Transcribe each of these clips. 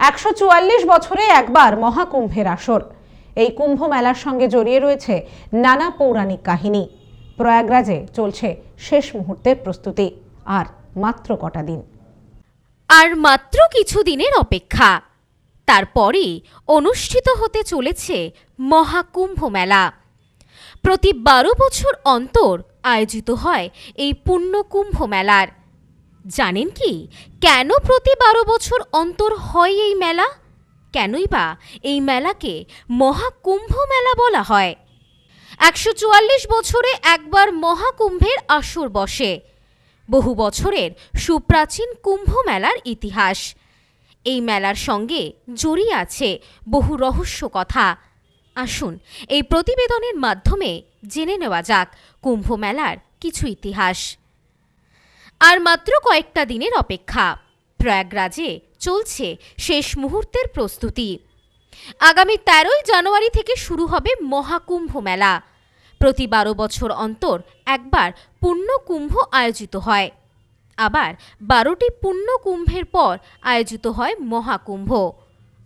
একশো চুয়াল্লিশ বছরে একবার মহাকুম্ভের আসর। এই কুম্ভ মেলার সঙ্গে জড়িয়ে রয়েছে নানা পৌরাণিক কাহিনী। প্রয়াগরাজে চলছে শেষ মুহূর্তের প্রস্তুতি, আর মাত্র কটা দিন। আর মাত্র কিছু দিনের অপেক্ষা। তারপরেই অনুষ্ঠিত হতে চলেছে মহাকুম্ভ মেলা। প্রতি বারো বছর অন্তর আয়োজিত হয় এই পুণ্যকুম্ভ মেলার। জানেন কি? কেন প্রতি বারো বছর অন্তর হয় এই মেলা? কেনই বা এই মেলাকে মহাকুম্ভ মেলা বলা হয়। একশো চুয়াল্লিশ বছরে একবার মহাকুম্ভের আসর বসে। বহু বছরের সুপ্রাচীন কুম্ভ মেলার ইতিহাস। এই মেলার সঙ্গে জড়িয়ে আছে বহু রহস্য কথা। আসুন এই প্রতিবেদনের মাধ্যমে জেনে নেওয়া যাক কুম্ভ মেলার কিছু ইতিহাস। আর মাত্র কয়েকটা দিনের অপেক্ষা। প্রয়াগরাজে চলছে শেষ মুহূর্তের প্রস্তুতি। আগামী তেরোই জানুয়ারি থেকে শুরু হবে মহাকুম্ভ মেলা। প্রতি বারো বছর অন্তর একবার পূর্ণ কুম্ভ আয়োজিত হয়। আবার বারোটি পূর্ণ কুম্ভের পর আয়োজিত হয় মহাকুম্ভ।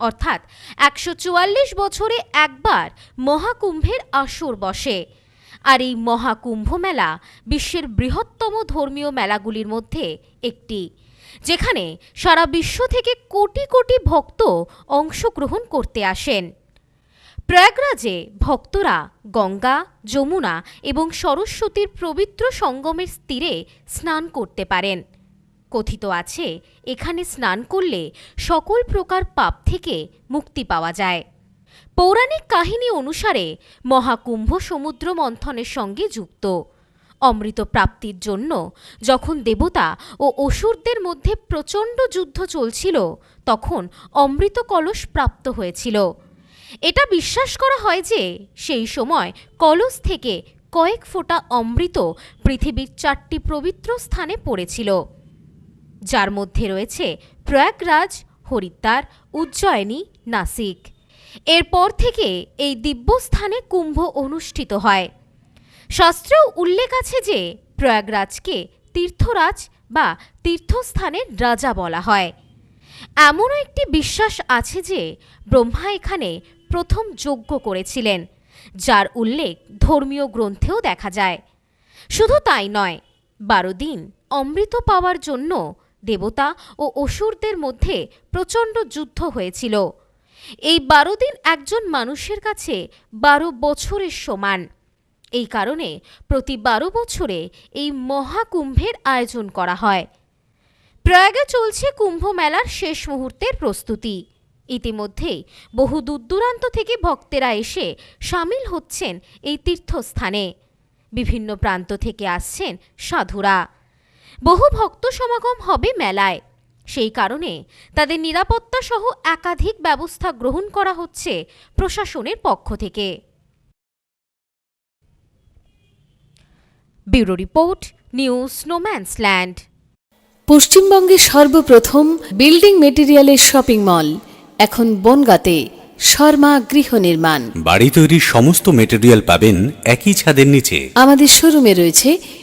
অর্থাৎ একশো চুয়াল্লিশ বছরে একবার মহাকুম্ভের আসর বসে। আর এই মহাকুম্ভ মেলা বিশ্বের বৃহত্তম ধর্মীয় মেলাগুলির মধ্যে একটি, যেখানে সারা বিশ্ব থেকে কোটি কোটি ভক্ত অংশগ্রহণ করতে আসেন। প্রয়াগরাজে ভক্তরা গঙ্গা, যমুনা এবং সরস্বতীর পবিত্র সঙ্গমের তীরে স্নান করতে পারেন। কথিত আছে, এখানে স্নান করলে সকল প্রকার পাপ থেকে মুক্তি পাওয়া যায়। পৌরাণিক কাহিনী অনুসারে মহাকুম্ভ সমুদ্র মন্থনের সঙ্গে যুক্ত। অমৃত প্রাপ্তির জন্য যখন দেবতা ও অসুরদের মধ্যে প্রচণ্ড যুদ্ধ চলছিল, তখন অমৃত কলস প্রাপ্ত হয়েছিল। এটা বিশ্বাস করা হয় যে সেই সময় কলস থেকে কয়েক ফোঁটা অমৃত পৃথিবীর চারটি পবিত্র স্থানে পড়েছিল। যার মধ্যে রয়েছে প্রয়াগরাজ, হরিদ্বার, উজ্জয়িনী, নাসিক। এরপর থেকে এই দিব্যস্থানে কুম্ভ অনুষ্ঠিত হয়। শাস্ত্রেও উল্লেখ আছে যে, প্রয়াগরাজকে তীর্থরাজ বা তীর্থস্থানের রাজা বলা হয়। এমনও একটি বিশ্বাস আছে যে, ব্রহ্মা এখানে প্রথম যজ্ঞ করেছিলেন, যার উল্লেখ ধর্মীয় গ্রন্থেও দেখা যায়। শুধু তাই নয়, বারো দিন অমৃত পাওয়ার জন্য দেবতা ও অসুরদের মধ্যে প্রচণ্ড যুদ্ধ হয়েছিল। এই বারো দিন একজন মানুষের কাছে বারো বছরের সমান। এই কারণে প্রতি বারো বছরে এই মহাকুম্ভের আয়োজন করা হয়। প্রয়াগে চলছে কুম্ভ মেলার শেষ মুহূর্তের প্রস্তুতি। ইতিমধ্যেই বহু দূরদূরান্ত থেকে ভক্তেরা এসে সামিল হচ্ছেন এই তীর্থস্থানে। বিভিন্ন প্রান্ত থেকে আসছেন সাধুরা। বহু ভক্ত সমাগম হবে মেলায়। সেই কারণে তাদের নিরাপত্তা সহ একাধিক ব্যবস্থা গ্রহণ করা হচ্ছে প্রশাসনের পক্ষ থেকে। Bureau report news Snowman's Land. পশ্চিমবঙ্গের সর্বপ্রথম বিল্ডিং মেটেরিয়ালের শপিং মল এখন বনগাঁতে শর্মা গৃহ নির্মাণ। বাড়ি তৈরির সমস্ত মেটেরিয়াল পাবেন একই ছাদের নিচে। আমাদের শোরুমে রয়েছে